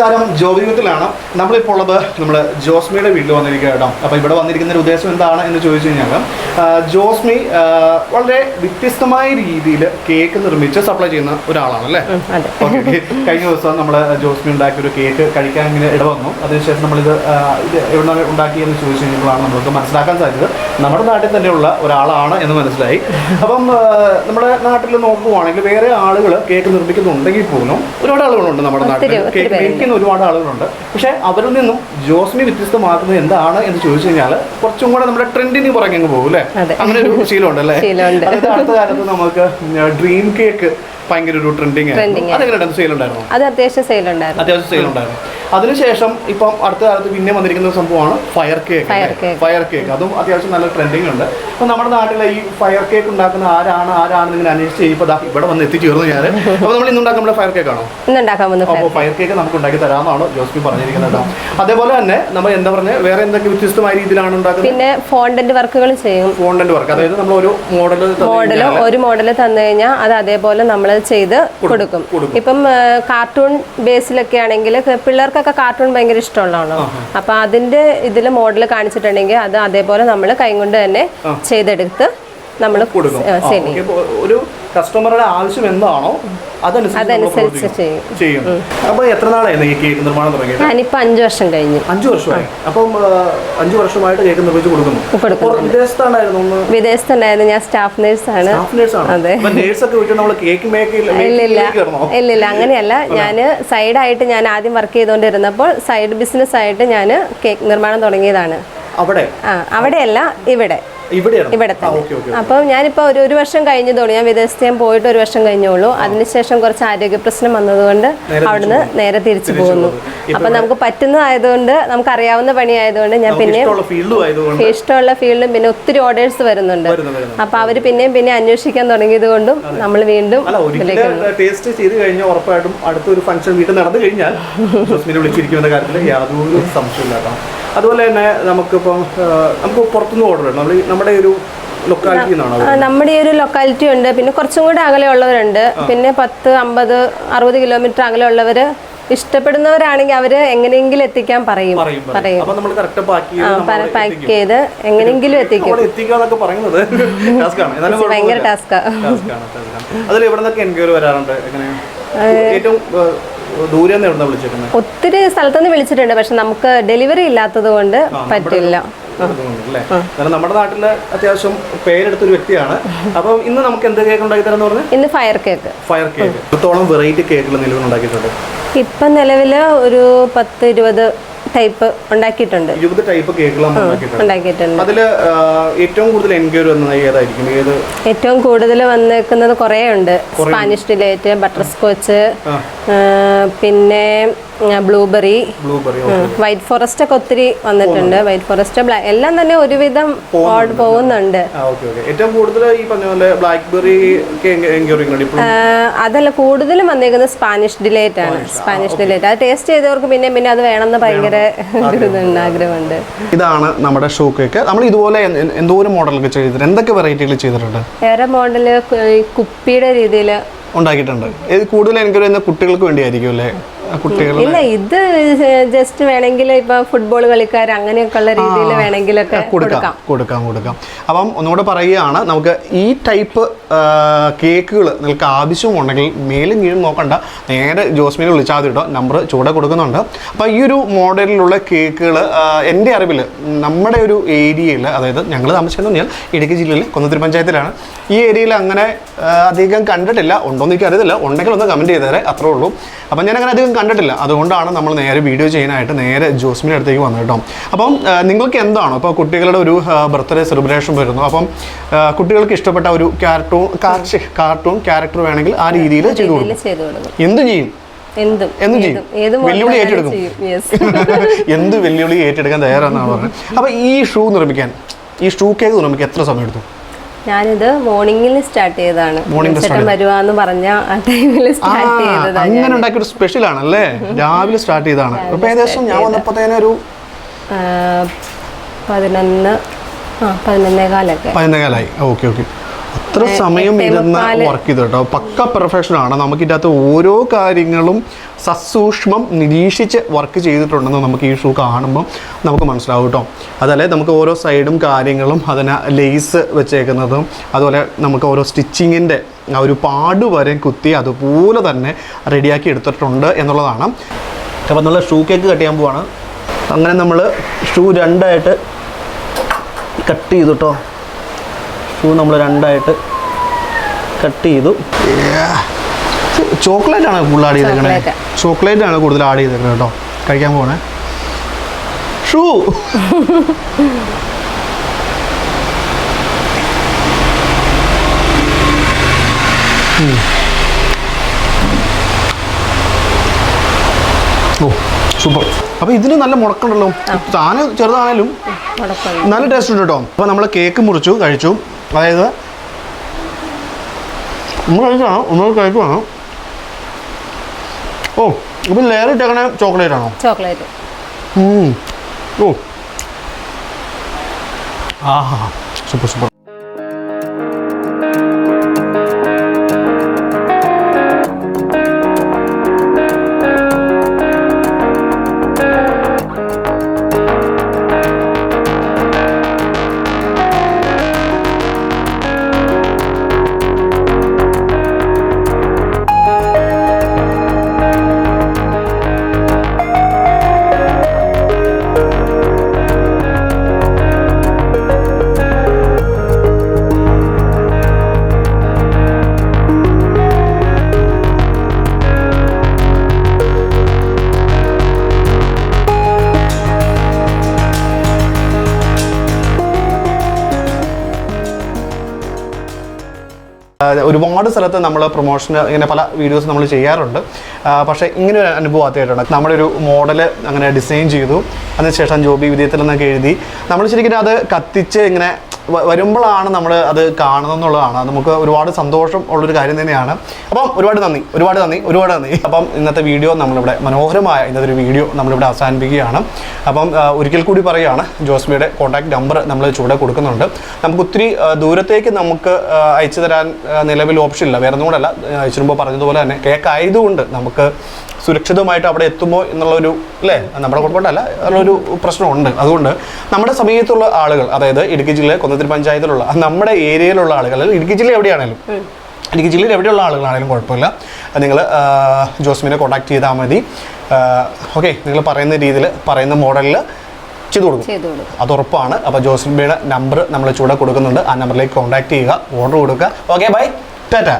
നമസ്കാരം. ജോബിയുഗത്തിലാണ് നമ്മളിപ്പോൾ ഉള്ളത് നമ്മൾ ജോസ്മിയുടെ വീട്ടിൽ വന്നിരിക്കുക കേട്ടോ. അപ്പോൾ ഇവിടെ വന്നിരിക്കുന്ന ഒരു ഉദ്ദേശം എന്താണ് എന്ന് ചോദിച്ചു കഴിഞ്ഞാൽ ജോസ്മി വളരെ വ്യത്യസ്തമായ രീതിയിൽ കേക്ക് നിർമ്മിച്ച് സപ്ലൈ ചെയ്യുന്ന ഒരാളാണ് അല്ലേ? കഴിഞ്ഞ ദിവസം നമ്മൾ ജോസ്മി ഉണ്ടാക്കിയ ഒരു കേക്ക് കഴിക്കാൻ ഇങ്ങനെ ഇടവന്നു. അതിനുശേഷം നമ്മളിത് ഇത് എവിടെ ഉണ്ടാക്കിയെന്ന് ചോദിച്ചു കഴിഞ്ഞപ്പോഴാണ് നമ്മൾക്ക് മനസ്സിലാക്കാൻ സാധിച്ചത്. നമ്മുടെ നാട്ടിൽ തന്നെയുള്ള ഒരാളാണ് എന്ന് മനസ്സിലായി. അപ്പം നമ്മുടെ നാട്ടിൽ നോക്കുവാണെങ്കിൽ വേറെ ആളുകൾ കേക്ക് നിർമ്മിക്കുന്നുണ്ടെങ്കിൽ പോലും ഒരുപാട് ആളുകളുണ്ട് നമ്മുടെ നാട്ടിൽ കേക്ക് മേക്കുന്ന ഒരുപാട് ആളുകളുണ്ട്. പക്ഷേ അവരിൽ നിന്നും ജോസ്മി വ്യത്യസ്തമാക്കുന്നത് എന്താണ് എന്ന് ചോദിച്ചു കഴിഞ്ഞാൽ കുറച്ചും കൂടെ നമ്മുടെ ട്രെൻഡിന് പുറകെ അങ്ങ് പോകും അല്ലേ? അങ്ങനെ ഒരു ശീലമുണ്ട് അല്ലേ. അതായത് അടുത്ത കാലത്ത് നമുക്ക് ഡ്രീം കേക്ക് ഭയങ്കര ഒരു ട്രെൻഡിങ് ആയിരുന്നു. അതെങ്ങനെ സെയിൽ ഉണ്ടായിരുന്നു? അത് അത്യാവശ്യം അത്യാവശ്യം സെയിൽ ഉണ്ടായിരുന്നു. അതിനുശേഷം ഇപ്പം അടുത്ത കാലത്ത് പിന്നെ വന്നിരിക്കുന്ന സംഭവമാണ് ഫയർ കേക്ക് ഫയർ കേക്ക് അതും അത്യാവശ്യം നല്ല ട്രെൻഡിങ് ഉണ്ട്. അപ്പൊ നമ്മുടെ നാട്ടിലെ ഈ ഫയർ കേക്ക് ഉണ്ടാക്കുന്ന ആരാണ് ആരാണ് ഇങ്ങനെ അന്വേഷിച്ച് ഇപ്പൊ ഇവിടെ വന്ന് എത്തിച്ചേർന്നു ഞാൻ അപ്പൊ നമ്മൾ ഇന്നുണ്ടാക്കുന്ന ഫയർ കേക്ക് ആണോ? അപ്പോൾ ഫയർ കേക്ക് നമുക്ക് ഉണ്ടാക്കി തരാമെന്നാണ് ജോസ്ബി പറഞ്ഞിരിക്കുന്നത് അതേപോലെ തന്നെ നമ്മൾ എന്താ പറഞ്ഞത് വേറെ എന്തൊക്കെ വ്യത്യസ്തമായ രീതിയിലാണ് ഉണ്ടാക്കുന്നത്? പിന്നെ ഫോണ്ടന്റ് വർക്കുകൾ ചെയ്യും. ഫോണ്ടന്റ് വർക്ക് അതായത് നമ്മൾ ഒരു മോഡൽ മോഡൽ ഒരു മോഡൽ തന്നു കഴിഞ്ഞാൽ അത് അതേപോലെ നമ്മൾ ചെയ്ത് കൊടുക്കും. ഇപ്പം കാർട്ടൂൺ ബേസിലൊക്കെ ആണെങ്കിൽ പിള്ളേർക്കൊക്കെ കാർട്ടൂൺ ഭയങ്കര ഇഷ്ടമുള്ളതാണോ. അപ്പൊ അതിന്റെ ഇതിൽ മോഡൽ കാണിച്ചിട്ടുണ്ടെങ്കിൽ അത് അതേപോലെ നമ്മൾ കൈകൊണ്ട് തന്നെ ചെയ്തെടുത്ത് നമ്മൾ okay. ഒരു കസ്റ്റമറുടെ ആവശ്യം എന്താണോ അതനുസരിച്ച് ചെയ്യും. അപ്പൊ എത്ര നാളായിരുന്നു ഈ കേക്ക് നിർമ്മാണം തുടങ്ങിയത് ഞാനിപ്പോ അഞ്ചു വർഷം കഴിഞ്ഞു. അഞ്ചു വർഷമായി. അപ്പം അഞ്ചു വർഷമായിട്ട് കേക്ക് നിർമ്മിച്ച് കൊടുക്കുന്നു. വിദേശത്താണായിരുന്നു വിദേശത്താണ്ടായിരുന്നു. ഞാൻ സ്റ്റാഫ് നേഴ്സാണ്. സ്റ്റാഫ് നേഴ്സ് ആണ് അതെ. ഇല്ലില്ല ഇല്ലില്ല അങ്ങനെയല്ല. ഞാൻ സൈഡായിട്ട് ഞാൻ ആദ്യം വർക്ക് ചെയ്തുകൊണ്ടിരുന്നപ്പോൾ സൈഡ് ബിസിനസ് ആയിട്ട് ഞാൻ കേക്ക് നിർമ്മാണം തുടങ്ങിയതാണ്. അവിടെ? അവിടെയല്ല ഇവിടെ. ഇവിടെ ഞാനിപ്പോ തന്നെ അപ്പം ഞാനിപ്പോൾ ഒരു ഒരു വർഷം കഴിഞ്ഞതോളൂ. ഞാൻ വിദേശത്ത് ഞാൻ പോയിട്ട് ഒരു വർഷം കഴിഞ്ഞോളൂ അതിനുശേഷം കുറച്ച് ആരോഗ്യ പ്രശ്നം വന്നതുകൊണ്ട് അവിടുന്ന് നേരെ തിരിച്ചു പോകുന്നു. അപ്പൊ നമുക്ക് പറ്റുന്നതായതുകൊണ്ട് നമുക്ക് അറിയാവുന്ന പണി ആയതുകൊണ്ട് ഞാൻ പിന്നെ ഇഷ്ടമുള്ള ഫീൽഡും പിന്നെ ഒത്തിരി ഓർഡേഴ്സ് വരുന്നുണ്ട്. അപ്പൊ അവർ പിന്നെയും പിന്നെ അന്വേഷിക്കാൻ തുടങ്ങിയത് കൊണ്ടും നമ്മൾ വീണ്ടും ടേസ്റ്റ് ചെയ്ത് കഴിഞ്ഞാൽ ഉറപ്പായിട്ടും അടുത്തൊരു ഫംഗ്ഷൻ വീട്ടിൽ നടന്നു കഴിഞ്ഞാൽ വിളിച്ചിരിക്കുന്ന കാര്യത്തിൽ യാതൊരു സംശയമില്ല അതുപോലെ തന്നെ നമുക്കിപ്പം നമുക്ക് പുറത്തുനിന്ന് ഓർഡർ ചെയ്യണം നമ്മൾ നമ്മുടെ ഒരു നമ്മുടെ ഈ ഒരു ലൊക്കാലിറ്റി ഉണ്ട്. പിന്നെ കുറച്ചും കൂടെ അകലെ ഉള്ളവരുണ്ട്. പിന്നെ പത്ത് അമ്പത് അറുപത് കിലോമീറ്റർ അകലെ ഉള്ളവർ ഇഷ്ടപ്പെടുന്നവരാണെങ്കിൽ അവർ എങ്ങനെയെങ്കിലും എത്തിക്കാൻ പറയും. പറയും പാക്ക് ചെയ്ത് എങ്ങനെയെങ്കിലും എത്തിക്കും. ഭയങ്കര ടാസ്കാണ്. അതിൽ എവിടെ നിന്നൊക്കെ എൻക്വയറി വരാറുണ്ട്? ഏറ്റവും ഒത്തിരി സ്ഥലത്തുനിന്ന് വിളിച്ചിട്ടുണ്ട് പക്ഷെ നമുക്ക് ഡെലിവറി ഇല്ലാത്തത് കൊണ്ട് പറ്റില്ല. നമ്മുടെ നാട്ടിൽ അത്യാവശ്യം പേരെടുത്ത ഒരു വ്യക്തിയാണ്. അപ്പം ഇന്ന് നമുക്ക് എന്ത് കേക്ക് ഉണ്ടാക്കി തരാന്ന് പറഞ്ഞു? ഇന്ന് ഫയർ കേക്ക് ഫയർ കേക്ക് എത്രത്തോളം വെറൈറ്റി കേക്കുകൾ നിലവിൽ ഉണ്ടാക്കിയിട്ടുണ്ട്. ഇപ്പൊ നിലവിൽ ഒരു പത്ത് ഇരുപത് ടൈപ്പ് ഉണ്ടാക്കിയിട്ടുണ്ട്. ഇരുപത് ടൈപ്പ് കേക്കുകൾ ഉണ്ടാക്കിയിട്ടുണ്ട്. ഉണ്ടാക്കിയിട്ടുണ്ട്. അതിൽ ഏറ്റവും കൂടുതൽ എൻക്വയറി വന്നത് ഏതായിരിക്കും? ഏത്? ഏറ്റവും കൂടുതൽ വന്നേക്കുന്നത് കുറേ ഉണ്ട്. സ്പാനിഷ് ഡിലേറ്റ് ബട്ടർ സ്കോച്ച് പിന്നെ ബ്ലൂബെറി ബ്ലൂബെറി വൈറ്റ് ഫോറസ്റ്റ് ഒക്കെ ഒത്തിരി വന്നിട്ടുണ്ട്. വൈറ്റ് ഫോറസ്റ്റ് ബ്ലാക്ക് എല്ലാം തന്നെ ഒരുവിധം ഓർഡർ പോകുന്നുണ്ട്. ആ ഓക്കെ ഓക്കെ ഏറ്റവും കൂടുതൽ ഈ പറഞ്ഞ പോലെ ബ്ലാക്ക്ബെറി അതല്ല കൂടുതലും വന്നേക്കുന്നത് സ്പാനിഷ് ഡിലേറ്റ് ആണ്. സ്പാനിഷ് ഡിലേറ്റ് അത് ടേസ്റ്റ് ചെയ്തവർക്ക് പിന്നെ പിന്നെ അത് വേണമെന്ന് ഭയങ്കര ആഗ്രഹമുണ്ട്. ഇതാണ് നമ്മുടെ ഷൂ കേക്ക് നമ്മൾ ഇതുപോലെ എന്തോ ഒരു എന്തോരം മോഡലൊക്കെ ചെയ്തിട്ടുണ്ട്? എന്തൊക്കെ വെറൈറ്റികൾ ചെയ്തിട്ടുണ്ട്? വേറെ മോഡൽ കുപ്പിയുടെ രീതിയിൽ ഉണ്ടാക്കിയിട്ടുണ്ട്. ഇത് കൂടുതൽ എനിക്ക് വരുന്ന കുട്ടികൾക്ക് വേണ്ടിയായിരിക്കും അല്ലേ? കുട്ടികൾ ഇല്ല ഇത് ജസ്റ്റ് വേണമെങ്കിൽ ഇപ്പൊ ഫുട്ബോൾ കളിക്കാർ അങ്ങനെയൊക്കെയുള്ള രീതിയിൽ വേണമെങ്കിലൊക്കെ കൊടുക്കാം കൊടുക്കാം. കൊടുക്കാം അപ്പം ഒന്നുകൂടെ പറയുകയാണ് നമുക്ക് ഈ ടൈപ്പ് കേക്കുകൾ നിങ്ങൾക്ക് ആവശ്യമുണ്ടെങ്കിൽ മേലും കീഴും നോക്കണ്ട. നേരെ ജോസ്മിനെ വിളിച്ചാൽ മതി കേട്ടോ. നമ്പർ ചൂടെ കൊടുക്കുന്നുണ്ട്. അപ്പോൾ ഈ ഒരു മോഡലിലുള്ള കേക്കുകൾ എന്റെ അറിവിൽ നമ്മുടെ ഒരു ഏരിയയിൽ അതായത് ഞങ്ങൾ താമസിക്കുന്നത് പറഞ്ഞാൽ ഇടുക്കി ജില്ലയിൽ കൊന്നത്തിരി പഞ്ചായത്തിലാണ്. ഈ ഏരിയയിൽ അങ്ങനെ അധികം കണ്ടിട്ടില്ല ഉണ്ടോ എന്ന് എനിക്ക് അറിയത്തില്ല ഉണ്ടെങ്കിൽ ഒന്ന് കമന്റ് ചെയ്തേരെ അത്രേ ഉള്ളൂ. അപ്പം ഞാൻ അങ്ങനെ അധികം കണ്ടിട്ടില്ല. അതുകൊണ്ടാണ് നമ്മൾ നേരെ വീഡിയോ ചെയ്യാനായിട്ട് നേരെ ജോസ്മിന്റെ അടുത്തേക്ക് വന്നത് കേട്ടോ. അപ്പം നിങ്ങൾക്ക് എന്താണ്? അപ്പോൾ കുട്ടികളുടെ ഒരു ബർത്ത്ഡേ സെലിബ്രേഷൻ വരുന്നു. അപ്പം കുട്ടികൾക്ക് ഇഷ്ടപ്പെട്ട ഒരു കാർട്ടൂൺ കാർട്ടൂൺ ക്യാരക്ടർ വേണമെങ്കിൽ ആ രീതിയിൽ ചെയ്തു കൊടുക്കും. എന്ത് ചെയ്യും? വെല്ലുവിളി ഏറ്റെടുക്കും. എന്ത് വെല്ലുവിളി ഏറ്റെടുക്കാൻ തയ്യാറാണെന്നാണ് പറഞ്ഞത്. അപ്പൊ ഈ ഷൂ നിർമ്മിക്കാൻ ഈ ഷൂ കേക്ക് നിർമ്മിക്കാൻ എത്ര സമയം എടുത്തു? ഞാനിത് മോർണിംഗിൽ സ്റ്റാർട്ട് ചെയ്തതാണ്. ചേട്ടൻ വരുവാന്ന് പറഞ്ഞ ആ ടൈമിൽ സ്റ്റാർട്ട് ചെയ്തതാണ് അങ്ങനെ ഉണ്ടാക്കിയ ഒരു സ്പെഷ്യൽ ആണല്ലേ? രാവിലെ സ്റ്റാർട്ട് ചെയ്താണ് അപ്പോൾ ഏകദേശം ഞാൻ വന്നപ്പോഴത്തേനും ഒരു പതിനൊന്ന് ആ പതിനൊന്നേ കാലൊക്കെ പതിനേകാലായി ഓക്കെ ഓക്കെ. ഇത്ര സമയം ഇരുന്ന് വർക്ക് ചെയ്തു കേട്ടോ. പക്ക പ്രൊഫഷണൽ ആണ്. നമുക്ക് ഇതിനകത്ത് ഓരോ കാര്യങ്ങളും സസൂക്ഷ്മം നിരീക്ഷിച്ച് വർക്ക് ചെയ്തിട്ടുണ്ടെന്ന് നമുക്ക് ഈ ഷൂ കാണുമ്പോൾ നമുക്ക് മനസ്സിലാവും കേട്ടോ. അതല്ലേ നമുക്ക് ഓരോ സൈഡും കാര്യങ്ങളും അതിന് ലേസ് വെച്ചേക്കുന്നതും അതുപോലെ നമുക്ക് ഓരോ സ്റ്റിച്ചിങ്ങിന്റെ ആ ഒരു പാട് വരെ കുത്തി അതുപോലെ തന്നെ റെഡിയാക്കി എടുത്തിട്ടുണ്ട് എന്നുള്ളതാണ്. അപ്പോൾ നമ്മൾ ഷൂ കേക്ക് കട്ട് ചെയ്യാൻ പോവാണ്. അങ്ങനെ നമ്മൾ ഷൂ രണ്ടായിട്ട് കട്ട് ചെയ്തു കേട്ടോ. ഷൂ നമ്മൾ രണ്ടായിട്ട് കട്ട് ചെയ്തു. ചോക്ലേറ്റ് ആണ് കൂടുതൽ ആഡ് ചെയ്തേക്കണേ. ചോക്ലേറ്റ് ആണ് കൂടുതൽ ആഡ് ചെയ്തേക്കണേ കേട്ടോ. കഴിക്കാൻ പോകണേ ഷൂ ഓ സൂപ്പർ അപ്പോൾ ഇതിന് നല്ല മുടക്കുണ്ടല്ലോ. താന് ചെറുതാണേലും നല്ല ടേസ്റ്റ് ഉണ്ട് കേട്ടോ. അപ്പോൾ നമ്മൾ കേക്ക് മുറിച്ചു കഴിച്ചു. അതായത് കഴിച്ചാണോ നമ്മൾ കഴിക്കുവാണോ ഓ ഇപ്പം ലെയർ ഇട്ടേക്കണേ ചോക്ലേറ്റ് ആണോ? ചോക്ലേറ്റ്. ഓ. ആഹാ. സൂപ്പർ സൂപ്പർ ഒരുപാട് സ്ഥലത്ത് നമ്മൾ പ്രൊമോഷന് ഇങ്ങനെ പല വീഡിയോസ് നമ്മൾ ചെയ്യാറുണ്ട്. പക്ഷേ ഇങ്ങനെ ഒരു അനുഭവം ആദ്യമായിട്ടാണ്. നമ്മുടെ ഒരു മോഡൽ അങ്ങനെ ഡിസൈൻ ചെയ്തു. അതിനുശേഷം ജോബി വിധേയത്തിൽ നിന്നൊക്കെ എഴുതി. നമ്മൾ ശരിക്കും അത് കത്തിച്ച് ഇങ്ങനെ വരുമ്പോഴാണ് നമ്മൾ അത് കാണുന്നത് എന്നുള്ളതാണ്. അത് നമുക്ക് ഒരുപാട് സന്തോഷം ഉള്ളൊരു കാര്യം തന്നെയാണ്. അപ്പം ഒരുപാട് നന്ദി. ഒരുപാട് നന്ദി. ഒരുപാട് നന്ദി. അപ്പം ഇന്നത്തെ വീഡിയോ നമ്മളിവിടെ മനോഹരമായ ഇന്നത്തെ ഒരു വീഡിയോ നമ്മളിവിടെ അവസാനിപ്പിക്കുകയാണ്. അപ്പം ഒരിക്കൽ കൂടി പറയുകയാണ് ജോസ്മിയുടെ കോൺടാക്ട് നമ്പർ നമ്മൾ ചൂടെ കൊടുക്കുന്നുണ്ട്. നമുക്ക് ഒത്തിരി ദൂരത്തേക്ക് നമുക്ക് അയച്ചു തരാൻ നിലവിൽ ഓപ്ഷൻ ഇല്ല. വേറെ ഒന്നുകൂടെ അല്ല. മുമ്പ് പറഞ്ഞതുപോലെ തന്നെ കേക്ക് ആയതുകൊണ്ട് നമുക്ക് സുരക്ഷിതമായിട്ട് അവിടെ എത്തുമോ എന്നുള്ളൊരു അല്ലേ? നമ്മുടെ കുഴപ്പമില്ല അതിലൊരു പ്രശ്നമുണ്ട്. അതുകൊണ്ട് നമ്മുടെ സമീപത്തുള്ള ആളുകൾ അതായത് ഇടുക്കി ജില്ലയിലെ കൊന്നത്തിരി പഞ്ചായത്തിലുള്ള നമ്മുടെ ഏരിയയിലുള്ള ആളുകൾ അല്ലെങ്കിൽ ഇടുക്കി ജില്ല എവിടെയാണേലും ഇടുക്കി ജില്ലയിൽ എവിടെയുള്ള ആളുകളാണെങ്കിലും കുഴപ്പമില്ല. നിങ്ങൾ ജോസ്മിനെ കോൺടാക്ട് ചെയ്താൽ മതി. ഓക്കെ നിങ്ങൾ പറയുന്ന രീതിയിൽ പറയുന്ന മോഡലിൽ ചെയ്തു കൊടുക്കും. അത് ഉറപ്പാണ്. അപ്പോൾ ജോസ്മിയുടെ നമ്പർ നമ്മൾ ചൂടെ കൊടുക്കുന്നുണ്ട്. ആ നമ്പറിലേക്ക് കോൺടാക്ട് ചെയ്യുക ഓർഡർ കൊടുക്കുക. Okay bye Tata